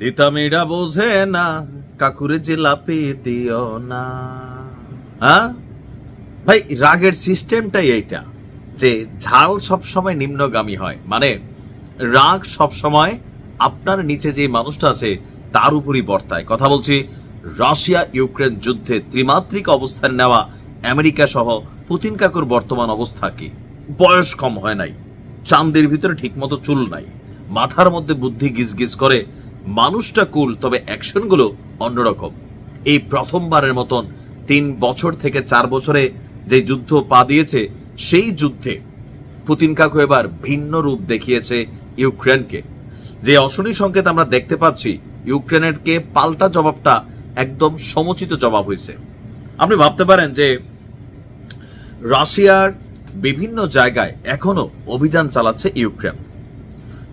তিতামিরা বোঝে না, কাকুরে জিলাপি দিও না হ্যাঁ? ভাই, রাগের সিস্টেমটাই এইটা যে ঝাল সবসময় নিম্নগামী হয়। মানে রাগ সবসময় আপনার নিচে যে মানুষটা আছে, তার উপরই বর্তায়। কথা বলছি, রাশিয়া ইউক্রেন যুদ্ধে ত্রিমাত্রিক অবস্থান নেওয়া আমেরিকা সহ পুতিন কাকুর বর্তমান অবস্থা কি? বয়স কম হয় নাই চান্দের ভিতরে ঠিকমতো চুল নাই, মাথার মধ্যে বুদ্ধি গিজগিজ করে মানুষটা কুল, তবে অ্যাকশনগুলো অন্যরকম। এই প্রথমবারের মতন তিন বছর থেকে চার বছরে যে যুদ্ধ পা দিয়েছে, সেই যুদ্ধে পুতিন কাকু এবার ভিন্ন রূপ দেখিয়েছে ইউক্রেনকে। যে অশনি সংকেত আমরা দেখতে পাচ্ছি, ইউক্রেনের কে পাল্টা জবাবটা একদম সমুচিত জবাব হয়েছে। আপনি ভাবতে পারেন যে রাশিয়ার বিভিন্ন জায়গায় এখনও অভিযান চালাচ্ছে ইউক্রেন।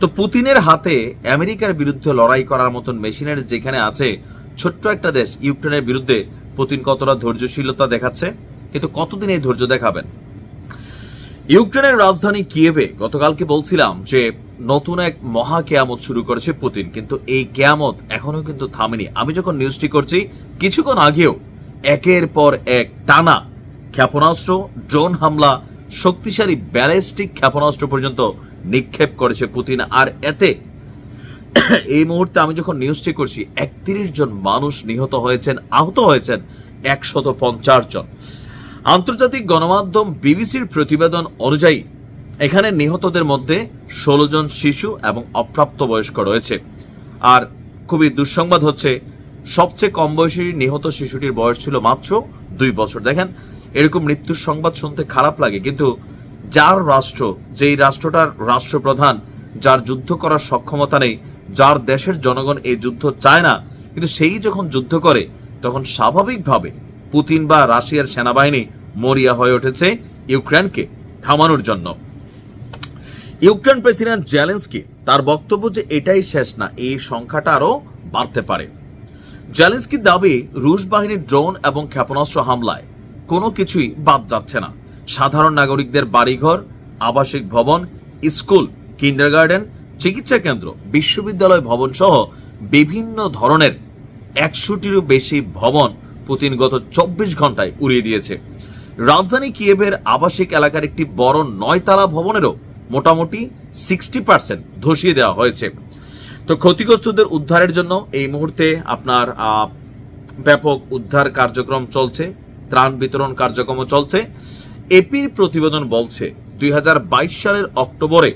তো পুতিনের হাতে আমেরিকার বিরুদ্ধে লড়াই করার মতন মেশিনের যেখানে আছে ছোট্ট একটা দেশ, ইউক্রেনের বিরুদ্ধে পুতিন কতটা ধৈর্যশীলতা দেখাচ্ছে? কিন্তু কতদিন এই ধৈর্য দেখাবেন? ইউক্রেনের রাজধানী কিয়েভে গতকালকে বলছিলাম যে নতুন এক মহা কেয়ামত শুরু করেছে পুতিন, কিন্তু এই কেয়ামত এখনও কিন্তু থামেনি। আমি যখন নিউজটি করছি, কিছুক্ষণ আগেও একের পর এক টানা ক্ষেপণাস্ত্র, ড্রোন হামলা, শক্তিশালী ব্যালিস্টিক ক্ষেপণাস্ত্র পর্যন্ত নিক্ষেপ করেছে পুতিন। আর এতে এই মুহূর্তে আমি যখন নিউজটি করছি, একত্রিশ জন মানুষ নিহত হয়েছেন, আহত হয়েছেন একশত পঞ্চাশ জন। আন্তর্জাতিক গণমাধ্যম বিবিসির প্রতিবেদন অনুযায়ী এখানে নিহতদের মধ্যে ষোলো জন শিশু এবং অপ্রাপ্তবয়স্ক রয়েছে। আর খুবই দুঃসংবাদ হচ্ছে, সবচেয়ে কম বয়সী নিহত শিশুটির বয়স ছিল মাত্র দুই বছর। দেখেন, এরকম মৃত্যুর সংবাদ শুনতে খারাপ লাগে, কিন্তু যার রাষ্ট্র, যেই রাষ্ট্রটার রাষ্ট্রপ্রধান, যার যুদ্ধ করার সক্ষমতা নেই, যার দেশের জনগণ এই যুদ্ধ চায় না, কিন্তু সেই যখন যুদ্ধ করে, তখন স্বাভাবিকভাবে পুতিন বা রাশিয়ার সেনাবাহিনী মরিয়া হয়ে উঠেছে ইউক্রেনকে থামানোর জন্য। ইউক্রেন প্রেসিডেন্ট জেলেন্সকি তার বক্তব্য যে এটাই শেষ না, এই সংখ্যাটা আরও বাড়তে পারে। জেলেন্সকির দাবি, রুশ বাহিনীর ড্রোন এবং ক্ষেপণাস্ত্র হামলায় কোনো কিছুই বাদ যাচ্ছে না। সাধারণ নাগরিকদের বাড়িঘর, আবাসিক ভবন, স্কুল কিন্ডারগার্ডেন চিকিৎসা কেন্দ্র, বিশ্ববিদ্যালয় ভবন সহ বিভিন্ন ধরনের একশোটিরও বেশি ভবন পুতিন গত চব্বিশ ঘন্টায় উড়িয়ে দিয়েছে। রাজধানী কিয়েভের আবাসিক এলাকার একটি বড় নয়তলা ভবনেরও মোটামুটি সিক্সটি পার্সেন্ট ধসিয়ে দেওয়া হয়েছে। তো ক্ষতিগ্রস্তদের উদ্ধারের জন্য এই মুহূর্তে আপনার ব্যাপক উদ্ধার কার্যক্রম চলছে, ত্রাণ বিতরণ কার্যক্রম চলছে। এপির প্রতিবেদন বলছে, দুই হাজার বাইশ সালের অক্টোবরে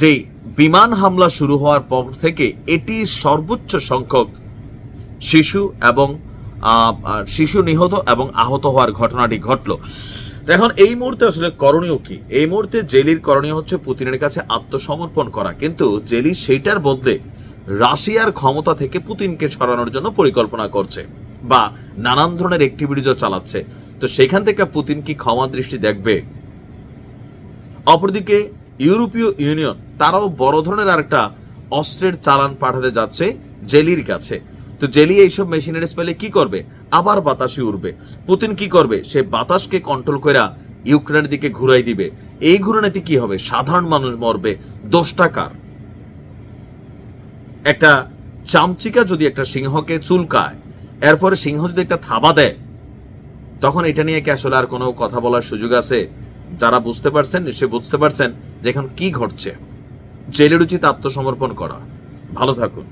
যে বিমান হামলা শুরু হওয়ার পর থেকে এটি সর্বোচ্চ সংখ্যক শিশু এবং শিশু নিহত এবং আহত হওয়ার ঘটনাটি ঘটলো। এখন এই মুহূর্তে আসলে করণীয় কি? এই মুহূর্তে জেলির করণীয় হচ্ছে পুতিনের কাছে আত্মসমর্পণ করা। কিন্তু জেলি সেইটার বদলে রাশিয়ার ক্ষমতা থেকে পুতিনকে সরানোর জন্য পরিকল্পনা করছে বা নানান ধরনের অ্যাক্টিভিটিজও চালাচ্ছে। তো সেখান থেকে পুতিন কি ক্ষমা দৃষ্টি দেখবে? অপরদিকে, ইউরোপীয় ইউনিয়ন, তারাও বড় ধরনের আরেকটা অস্ত্রের চালান পাঠাতে যাচ্ছে জেলির কাছে। তো জেলি এইসব মেশিনারিজ পেলে কি করবে? আবার বাতাসে উড়বে। পুতিন কি করবে? সে বাতাসকে কন্ট্রোল করে ইউক্রেনের দিকে ঘুরাই দিবে। এই ঘুরানিতে কি হবে? সাধারণ মানুষ মরবে। দোষটা কার? একটা চামচিকা যদি একটা সিংহকে চুলকায়, এরপরে সিংহ যদি একটা থাবা দেয় তখন এটা নিয়ে কি আসলে আর কোনো কথা বলার সুযোগ আছে? যারা বুঝতে পারছেন, নিশ্চয়ই বুঝতে পারছেন যে এখন কি ঘটছে। জেলের উচিত আত্মসমর্পণ করা। ভালো থাকুন।